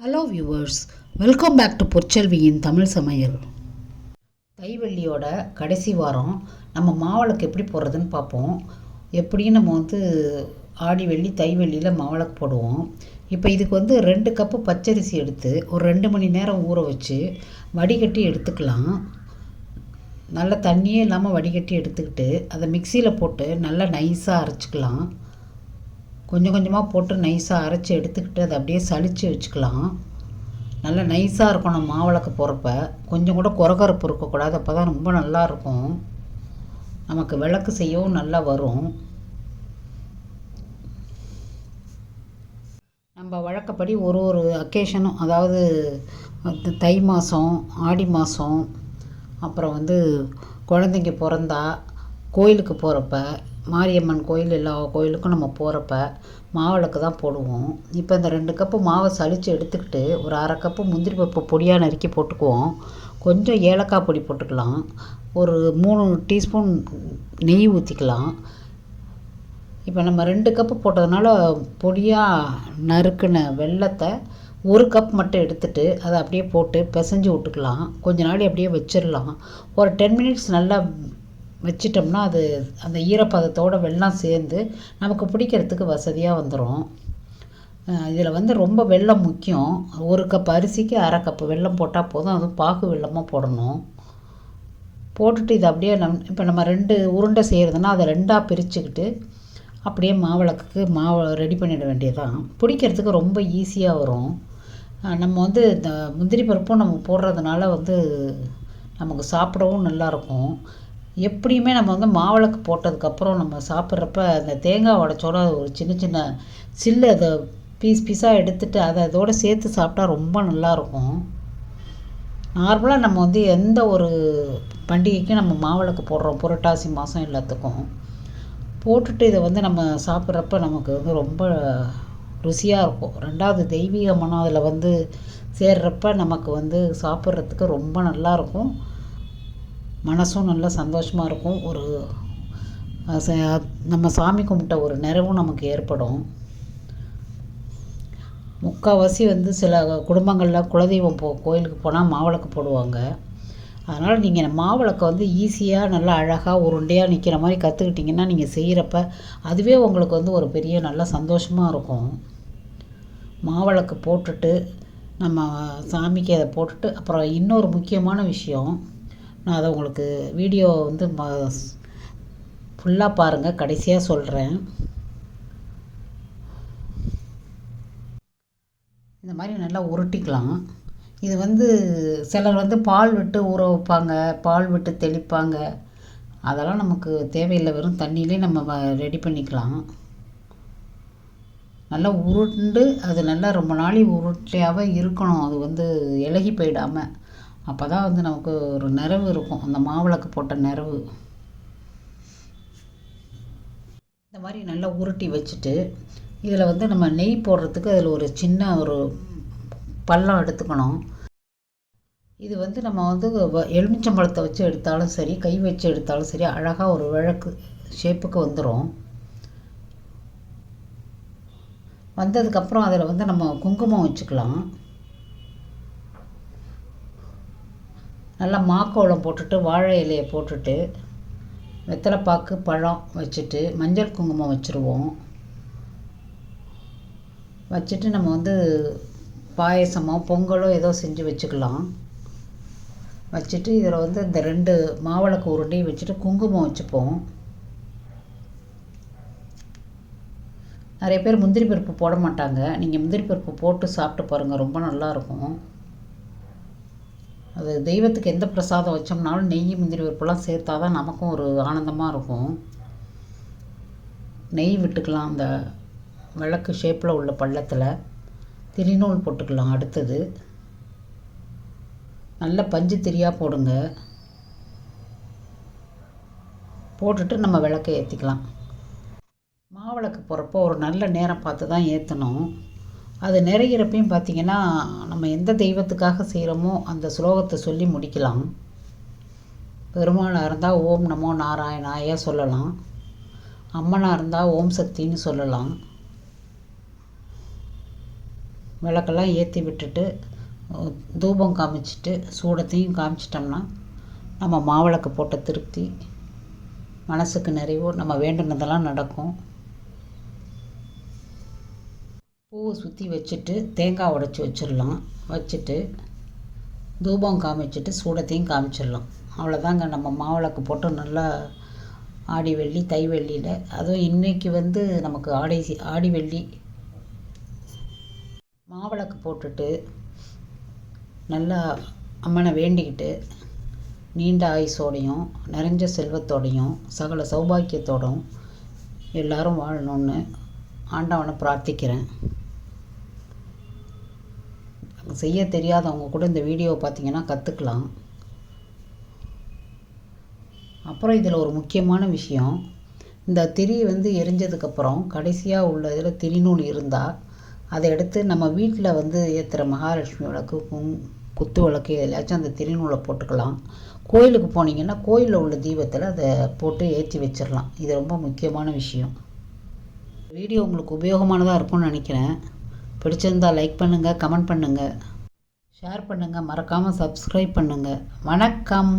Hello viewers welcome back to பொற்செல்வியின் Tamil சமையல் தைவெள்ளியோட கடைசி வாரம் நம்ம மாவிளக்கு எப்படி போடுறதுன்னு பார்ப்போம். எப்படியும் நம்ம வந்து ஆடி வெள்ளி தைவெள்ளியில் மாவிளக்கு போடுவோம். இப்போ இதுக்கு வந்து ரெண்டு கப்பு பச்சரிசி எடுத்து ஒரு ரெண்டு மணி நேரம் ஊற வச்சு வடிகட்டி எடுத்துக்கலாம். நல்ல தண்ணியே இல்லாமல் வடிகட்டி எடுத்துக்கிட்டு அதை மிக்சியில் போட்டு நல்லா நைஸாக அரைச்சிக்கலாம். கொஞ்சம் கொஞ்சமாக போட்டு நைஸாக அரைச்சி எடுத்துக்கிட்டு அதை அப்படியே சளிச்சு வச்சுக்கலாம். நல்லா நைஸாக இருக்கணும் மாவிளக்கு போகிறப்ப கொஞ்சம் கூட குறகரப்பு இருக்கக்கூடாது அப்போ தான் ரொம்ப நல்லா இருக்கும். நமக்கு விளக்கு செய்யவும் நல்லா வரும். நம்ம வழக்கப்படி ஒரு ஒரு அக்கேஷனும் அதாவது தை மாதம் ஆடி மாதம் அப்புறம் வந்து குழந்தைங்க பிறந்தா கோயிலுக்கு போகிறப்ப மாரியம்மன் கோயில் எல்லா கோயிலுக்கும் நம்ம போகிறப்ப மாவிளக்கு தான் போடுவோம். இப்போ இந்த ரெண்டு கப்பு மாவை சலித்து எடுத்துக்கிட்டு ஒரு அரை கப்பு முந்திரி பருப்பு பொடியாக நறுக்கி போட்டுக்குவோம். கொஞ்சம் ஏலக்காய் பொடி போட்டுக்கலாம். ஒரு மூணு டீஸ்பூன் நெய் ஊற்றிக்கலாம் இப்போ நம்ம ரெண்டு கப்பு போட்டதுனால பொடியாக நறுக்குன வெல்லத்தை ஒரு கப் மட்டும் எடுத்துட்டு அதை அப்படியே போட்டு பிசைஞ்சு விட்டுக்கலாம். கொஞ்ச நாள் அப்படியே வச்சிடலாம் ஒரு டென் மினிட்ஸ் நல்லா வச்சிட்டோம்னா அது அந்த ஈரப்பதத்தோட வெல்லம் சேர்ந்து நமக்கு பிடிக்கிறதுக்கு வசதியாக வந்துடும் இதில் வந்து ரொம்ப வெல்லம் முக்கியம். ஒரு கப் அரிசிக்கு அரை கப்பு வெல்லம் போட்டால் போதும். அதுவும் பாகு வெல்லமாக போடணும். போட்டுட்டு இதை அப்படியே நம் இப்போ நம்ம ரெண்டு உருண்டை செய்கிறதுனா அதை ரெண்டாக பிரிச்சுக்கிட்டு அப்படியே மாவிளக்குக்கு மாவு ரெடி பண்ணிட வேண்டியதான் பிடிக்கிறதுக்கு ரொம்ப ஈஸியாக வரும். நம்ம வந்து இந்த முந்திரி பருப்பும் நம்ம போடுறதுனால வந்து நமக்கு சாப்பிடவும் நல்லாயிருக்கும் எப்படியுமே நம்ம வந்து மாவிளக்கு போட்டதுக்கப்புறம் நம்ம சாப்பிட்றப்ப அந்த தேங்காய் உடச்சோட ஒரு சின்ன சின்ன சில்லு அதை பீஸ் பீஸாக எடுத்துட்டு அதை அதோடு சேர்த்து சாப்பிட்டா ரொம்ப நல்லாயிருக்கும். நார்மலாக நம்ம வந்து எந்த ஒரு பண்டிகைக்கும் நம்ம மாவிளக்கு போடுறோம். புரட்டாசி மாதம் எல்லாத்துக்கும். போட்டுட்டு இதை வந்து நம்ம சாப்பிட்றப்ப நமக்கு வந்து ரொம்ப ருசியாக இருக்கும். ரெண்டாவது தெய்வீக மனம் அதில் வந்து சேர்றப்ப நமக்கு வந்து சாப்பிட்றதுக்கு ரொம்ப நல்லாயிருக்கும். மனசும் நல்லா சந்தோஷமாக இருக்கும். ஒரு நம்ம சாமி கும்பிட்ட ஒரு நிறைவும் நமக்கு ஏற்படும். முக்கால்வாசி வந்து சில குடும்பங்களில் குலதெய்வம் போ கோயிலுக்கு போனால் மாவிளக்கு போடுவாங்க. அதனால் நீங்கள் மாவிளக்கை வந்து ஈஸியாக நல்லா அழகாக உருண்டையாக நிற்கிற மாதிரி கற்றுக்கிட்டிங்கன்னா நீங்கள் செய்கிறப்ப அதுவே உங்களுக்கு வந்து ஒரு பெரிய நல்ல சந்தோஷமாக இருக்கும். மாவிளக்கு போட்டுட்டு நம்ம சாமிக்கு அதை போட்டுட்டு அப்புறம் இன்னொரு முக்கியமான விஷயம் நான் அதை உங்களுக்கு வீடியோ வந்து ம ஃபுல்லாக பாருங்கள் கடைசியாக சொல்கிறேன் இந்த மாதிரி நல்லா உருட்டிக்கலாம். இது வந்து சிலர் வந்து பால் விட்டு ஊற வைப்பாங்க பால் விட்டு தெளிப்பாங்க. அதெல்லாம் நமக்கு தேவையில்லை. வெறும் தண்ணியிலே நம்ம ரெடி பண்ணிக்கலாம். நல்லா உருண்டு அது நல்லா ரொம்ப நாளை உருட்டையாகவே இருக்கணும். அது வந்து இலகி போயிடாமல் அப்போ தான் வந்து நமக்கு ஒரு நிறவு இருக்கும். அந்த மாவிளக்கு போட்ட நிறவு. இந்த மாதிரி நல்லா உருட்டி வச்சுட்டு இதில் வந்து நம்ம நெய் போடுறதுக்கு அதில் ஒரு சின்ன ஒரு பள்ளம் எடுத்துக்கணும். இது வந்து நம்ம வந்து எலுமிச்சம்பழத்தை வச்சு எடுத்தாலும் சரி கை வச்சு எடுத்தாலும் சரி அழகாக ஒரு விளக்கு ஷேப்புக்கு வந்துடும் வந்ததுக்கப்புறம் அதில் வந்து நம்ம குங்குமம் வச்சுக்கலாம். நல்லா மாக்கோளம் போட்டுட்டு வாழை இலையை போட்டுட்டு வெத்தலைப்பாக்கு பழம் வச்சுட்டு மஞ்சள் குங்குமம் வச்சுருவோம். வச்சுட்டு நம்ம வந்து பாயசமோ பொங்கலோ ஏதோ செஞ்சு வச்சுக்கலாம். வச்சுட்டு இதில் வந்து இந்த ரெண்டு மாவிளக்கு உருண்டையும் வச்சுட்டு குங்குமம் வச்சுப்போம். நிறைய பேர் முந்திரி பருப்பு போட மாட்டாங்க. நீங்கள் முந்திரி பருப்பு போட்டு சாப்பிட்டு பாருங்கள் ரொம்ப நல்லாயிருக்கும் அது தெய்வத்துக்கு எந்த பிரசாதம் வச்சோம்னாலும் நெய் முந்திரி பருப்புலாம் சேர்த்தா தான் நமக்கும் ஒரு ஆனந்தமாக இருக்கும். நெய் விட்டுக்கலாம் அந்த விளக்கு ஷேப்பில் உள்ள பள்ளத்தில். திரிநூல் போட்டுக்கலாம் அடுத்தது. நல்ல பஞ்சு திரியாக போடுங்க. போட்டுட்டு நம்ம விளக்கை ஏற்றிக்கலாம் மாவிளக்கு போகிறப்போ ஒரு நல்ல நேரம் பார்த்து தான் ஏற்றணும் அது நிறையிறப்பையும் பார்த்திங்கன்னா நம்ம எந்த தெய்வத்துக்காக செய்கிறோமோ அந்த ஸ்லோகத்தை சொல்லி முடிக்கலாம். பெருமாளாக இருந்தால் ஓம் நமோ நாராயணாய சொல்லலாம். அம்மனாக இருந்தால் ஓம் சக்தின்னு சொல்லலாம். விளக்கெல்லாம் ஏற்றி விட்டுட்டு தூபம் காமிச்சிட்டு சூடத்தையும் காமிச்சிட்டோம்னா நம்ம மாவிளக்கு போட்ட திருப்தி மனசுக்கு நிறைவு நம்ம வேண்டுனதெல்லாம் நடக்கும். பூவை சுற்றி வச்சுட்டு தேங்காய் உடைச்சி வச்சிடலாம் வச்சுட்டு தூபம் காமிச்சிட்டு சூடத்தையும் காமிச்சிடலாம் அவ்வளோதாங்க நம்ம மாவிளக்கு போட்டு நல்லா ஆடி வெள்ளி தை வெள்ளியில். அதுவும் இன்றைக்கி வந்து நமக்கு ஆடை ஆடி வெள்ளி. மாவிளக்கு போட்டுட்டு நல்லா அம்மனை வேண்டிக்கிட்டு நீண்ட ஆயுசோடையும் நிறைஞ்ச செல்வத்தோடையும் சகல சௌபாக்கியத்தோடும் எல்லாரும் வாழணும்னு ஆண்டவனை பிரார்த்திக்கிறேன். செய்ய தெரியாதவங்க கூட இந்த வீடியோவை பார்த்தீங்கன்னா கற்றுக்கலாம் அப்புறம் இதில் ஒரு முக்கியமான விஷயம். இந்த திரி வந்து எரிஞ்சதுக்கப்புறம் கடைசியாக உள்ள இதில் திரிநூல் இருந்தால் அதை எடுத்து நம்ம வீட்டில் வந்து ஏற்றுற மகாலட்சுமி விளக்கு குங் குத்து விளக்கு எதுலையாச்சும் அந்த திரிநூலை போட்டுக்கலாம். கோயிலுக்கு போனீங்கன்னா கோயிலில் உள்ள தீபத்தில் அதை போட்டு ஏற்றி வச்சிடலாம் இது ரொம்ப முக்கியமான விஷயம். வீடியோ உங்களுக்கு உபயோகமானதாக இருக்கும்னு நினைக்கிறேன். பிடிச்சிருந்தா லைக் பண்ணுங்கள் கமெண்ட் பண்ணுங்கள் ஷேர் பண்ணுங்கள் மறக்காமல் சப்ஸ்கிரைப் பண்ணுங்கள் வணக்கம்.